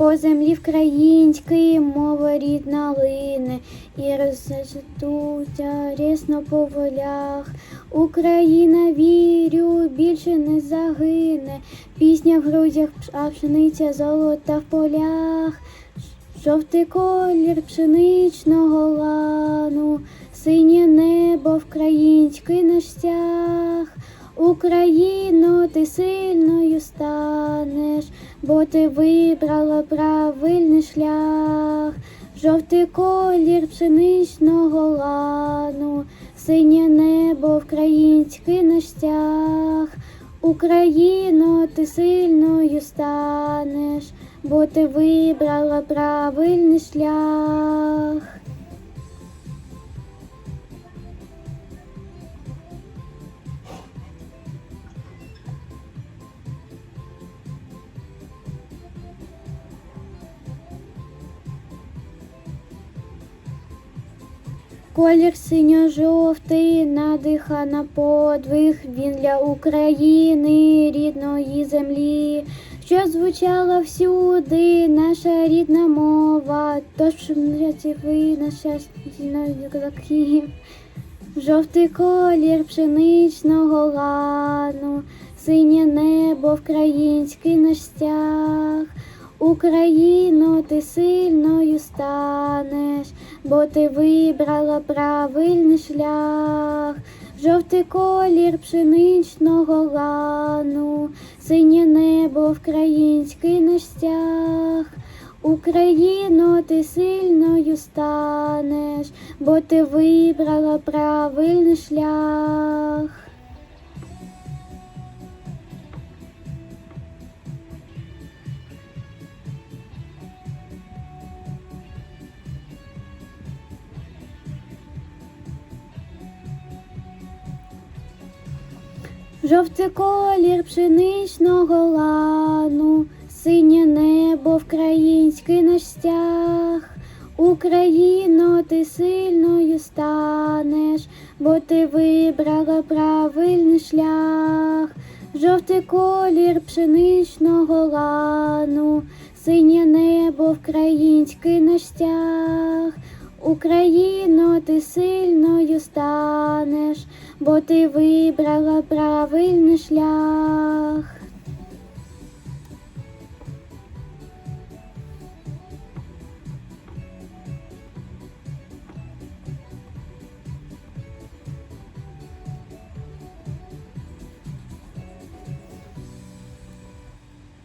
По землі вкраїнській мова рідна лине, і розчитуться рясно по волях. Україна, вірю, більше не загине. Пісня в грудях, а пшениця золота в полях. Жовтий колір пшеничного лану, синє небо вкраїнський наш стяг. Україно, ти сильною станеш, бо ти вибрала правильний шлях. Жовтий колір пшеничного лану, синє небо український наш стяг. Україно, ти сильною станеш, бо ти вибрала правильний шлях. Колір синьо-жовтий надиха на подвиг, він для України, рідної землі, що звучала всюди наша рідна мова, тож ви на щастя козаки. Жовтий колір пшеничного лану, синє небо вкраїнський наш стяг. Україно, ти сильною станеш, бо ти вибрала правильний шлях. Жовтий колір пшеничного лану, синє небо вкраїнський наш стяг. Україно, ти сильною станеш, бо ти вибрала правильний шлях. Жовтий колір пшеничного лану, синє небо вкраїнський наш стяг. Україно, ти сильною станеш, бо ти вибрала правильний шлях. Жовтий колір пшеничного лану, синє небо вкраїнський наш стяг. Україно, ти сильною станеш, бо ти вибрала правильний шлях.